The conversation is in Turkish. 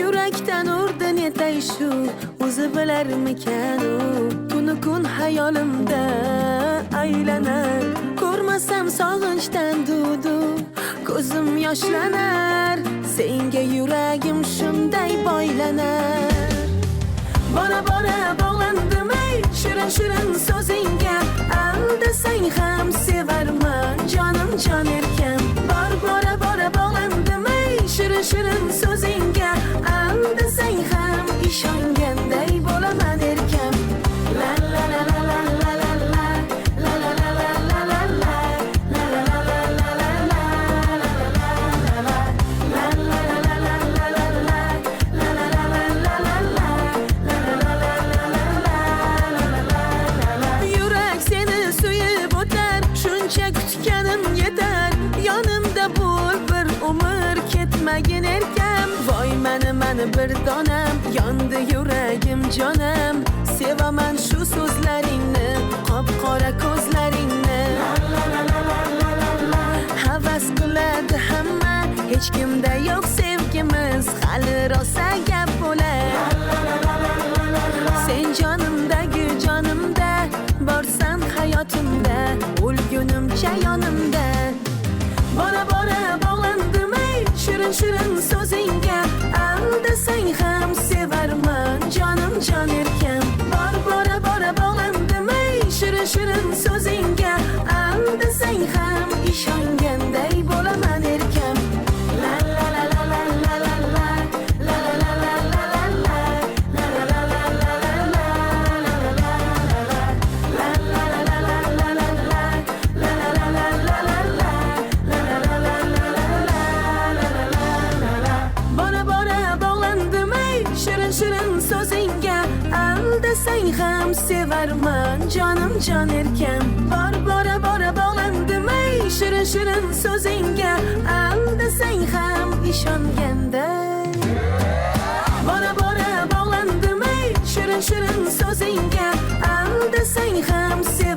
yurakdan urdi netay shu o'zi bilarmikan u kuni kun hayolimda aylanar ko'rmasam sog'inchdan dudu. Ko'zim yoshlanar senga yuragim shunday boylanar bora bora bog'landim ey. Shirin shirin so'zingga aldasang ham sevarman jonim jon ketmagin erkam. Voy mani mani bir donam. Yondi yuragim jonim. Sevaman shu so'zlaringni qop qora ko'zlaringni. Havas qiladi hamma. Hech kimda yo'q sevgimiz. Hali rosa gap shouldn't. So sen hem severmen canım can erken. Var bara bara balandım ey şirin şirin sözünge. Elde sen hem işangende Bara bara balandım ey şirin şirin sözünge. Elde sen hem severmen